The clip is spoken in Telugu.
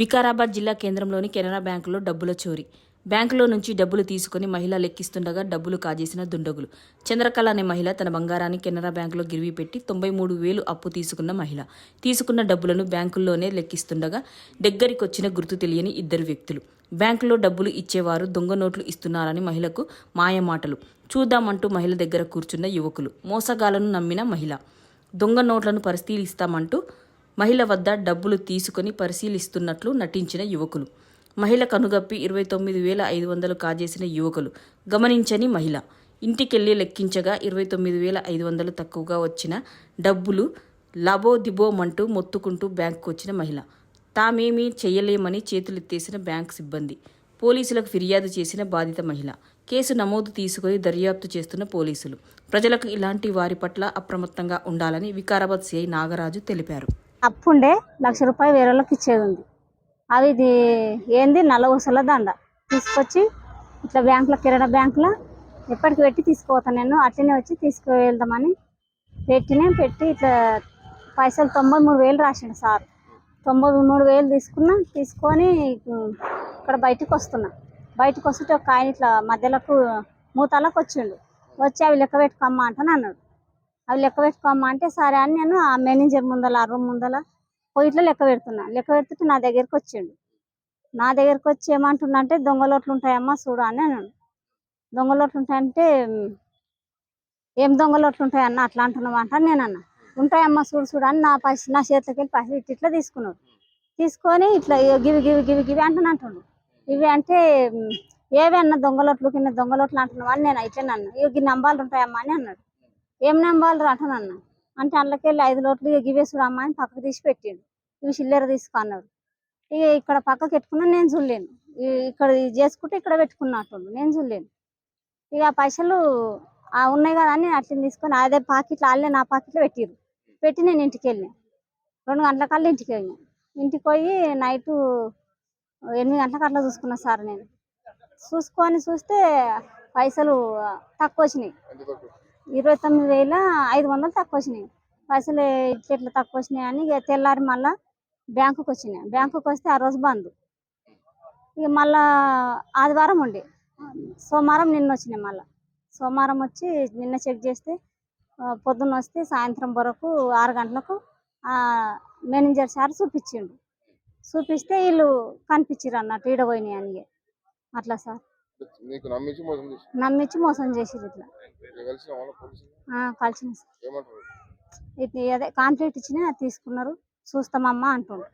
వికారాబాద్ జిల్లా కేంద్రంలోని కెనరా బ్యాంకులో డబ్బుల చోరీ. బ్యాంకులో నుంచి డబ్బులు తీసుకుని మహిళ లెక్కిస్తుండగా డబ్బులు కాజేసిన దుండగులు. చంద్రకళ అనే మహిళ తన బంగారాన్ని కెనరా బ్యాంకులో గిరివి పెట్టి తొంభై మూడు వేలు అప్పు తీసుకున్న మహిళ. తీసుకున్న డబ్బులను బ్యాంకుల్లోనే లెక్కిస్తుండగా దగ్గరికొచ్చిన గుర్తు తెలియని ఇద్దరు వ్యక్తులు. బ్యాంకులో డబ్బులు ఇచ్చేవారు దొంగ నోట్లు ఇస్తున్నారని మహిళకు మాయమాటలు. చూద్దామంటూ మహిళ దగ్గర కూర్చున్న యువకులు. మోసగాలను నమ్మిన మహిళ. దొంగ నోట్లను పరిశీలిస్తామంటూ మహిళ వద్ద డబ్బులు తీసుకుని పరిశీలిస్తున్నట్లు నటించిన యువకులు. మహిళ కనుగప్పి ఇరవై తొమ్మిది వేల ఐదు వందలు కాజేసిన యువకులు. గమనించని మహిళ. ఇంటికెళ్ళి లెక్కించగా ఇరవై తొమ్మిది వేల ఐదు వందలు తక్కువగా వచ్చిన డబ్బులు లబోదిబోమంటూ మొత్తుకుంటూ బ్యాంకుకు వచ్చిన మహిళ. తామేమీ చేయలేమని చేతులెత్తేసిన బ్యాంక్ సిబ్బంది. పోలీసులకు ఫిర్యాదు చేసిన బాధిత మహిళ. కేసు నమోదు తీసుకుని దర్యాప్తు చేస్తున్న పోలీసులు. ప్రజలకు ఇలాంటి వారి పట్ల అప్రమత్తంగా ఉండాలని వికారాబాద్ సిఐ నాగరాజు తెలిపారు. అప్పుండే లక్ష రూపాయలు వేరే వాళ్ళకి ఇచ్చేది ఉంది అవి ఇది ఏంది? నల్ల ఊసల దండ. తీసుకొచ్చి ఇట్లా బ్యాంకులో కిరాణా బ్యాంకులో ఎప్పటికి పెట్టి తీసుకుపోతాను నేను. అట్లనే వచ్చి తీసుకువెళ్దామని పెట్టినే పెట్టి ఇట్లా పైసలు తొంభై మూడు వేలు రాసిండు సార్. తొంభై మూడు వేలు తీసుకున్నా తీసుకొని ఇక్కడ బయటికి వస్తున్నా బయటకు వస్తుంటే ఒక ఆయన ఇట్లా మధ్యలోకి మూతాలకు వచ్చిండు. వచ్చి అవి లెక్క పెట్టుకోమ్మా అంటాను అన్నాడు. అవి లెక్క పెట్టుకోమ్మా అంటే సరే అని నేను ఆ మేనేజర్ ముందల ఆ రూమ్ ముందల పోయి ఇట్లా లెక్క పెడుతున్నా. లెక్క పెడుతుంటే నా దగ్గరికి వచ్చిండు. నా దగ్గరికి వచ్చి ఏమంటున్నా అంటే దొంగలోట్లు ఉంటాయమ్మా చూడు అని అన్నాడు. దొంగలోట్లు ఉంటాయంటే ఏం దొంగలోట్లు ఉంటాయన్న అట్లా అంటున్నావు అంట నేను అన్న. ఉంటాయమ్మా చూడు చూడు అని నా పసి నా చేతిలోకి వెళ్ళి పైసలు ఇట్లా ఇట్లా తీసుకున్నాడు. తీసుకొని ఇట్లా గివి గివి గివి గివి అంటున్నా అంటుండు. ఇవి అంటే ఏవి అన్న దొంగలోట్లు కింద దొంగలోట్లు అంటున్నావు అని నేను ఇట్లా నన్ను ఇవి గిన్ని నంబాలు ఉంటాయమ్మా అని అన్నాడు. ఏం నమ్మాలి అంటాను అన్న. అంటే అందులోకెళ్ళి ఐదు లోట్లు ఇక గివే అని పక్కకు తీసి పెట్టిండు. ఇవి చిల్లర తీసుకున్నాడు ఇక ఇక్కడ పక్కకు పెట్టుకున్నా నేను చూడలేను ఇక్కడ ఇది చేసుకుంటే ఇక్కడ పెట్టుకున్నట్టు నేను చూడలేను ఇక ఆ పైసలు ఉన్నాయి కదా అని అట్లని తీసుకొని అదే పాకెట్లో వాళ్ళే నా పాకెట్లో పెట్టిర్రు. పెట్టి నేను ఇంటికి వెళ్ళాను రెండు గంటల కల్లా ఇంటికి వెళ్ళాను ఇంటికి పోయి నైట్ ఎనిమిది గంటలకు అట్లా చూసుకున్నా సార్ నేను. చూసుకొని చూస్తే పైసలు తక్కువ వచ్చినాయి. ఇరవై తొమ్మిది వేల ఐదు వందలు తక్కువ వచ్చినాయి పైసలు ఇట్లా ఇట్లా తక్కువ వచ్చినాయి అని ఇక తెల్లారి మళ్ళా బ్యాంకుకి వచ్చినాయి బ్యాంకుకి వస్తే ఆ రోజు బంద్. ఇక మళ్ళా ఆదివారం ఉండే. సోమవారం నిన్న వచ్చినాయి మళ్ళా. సోమవారం వచ్చి నిన్న చెక్ చేస్తే పొద్దున్న వస్తే సాయంత్రం వరకు ఆరు గంటలకు మేనేజర్ సార్ చూపించిండు చూపిస్తే వీళ్ళు కనిపించారు అన్నట్టు ఈడ పోయినాయి అని ఇక. అట్లా సార్. నీకు నమ్మించి మోసం చేసి నమ్మించి మోసం చేసిర్రు ఇట్లా. కలిసిన అదే కాంప్లీట్ ఇచ్చిన తీసుకున్నారు. చూస్తామమ్మా అంటుండ్రు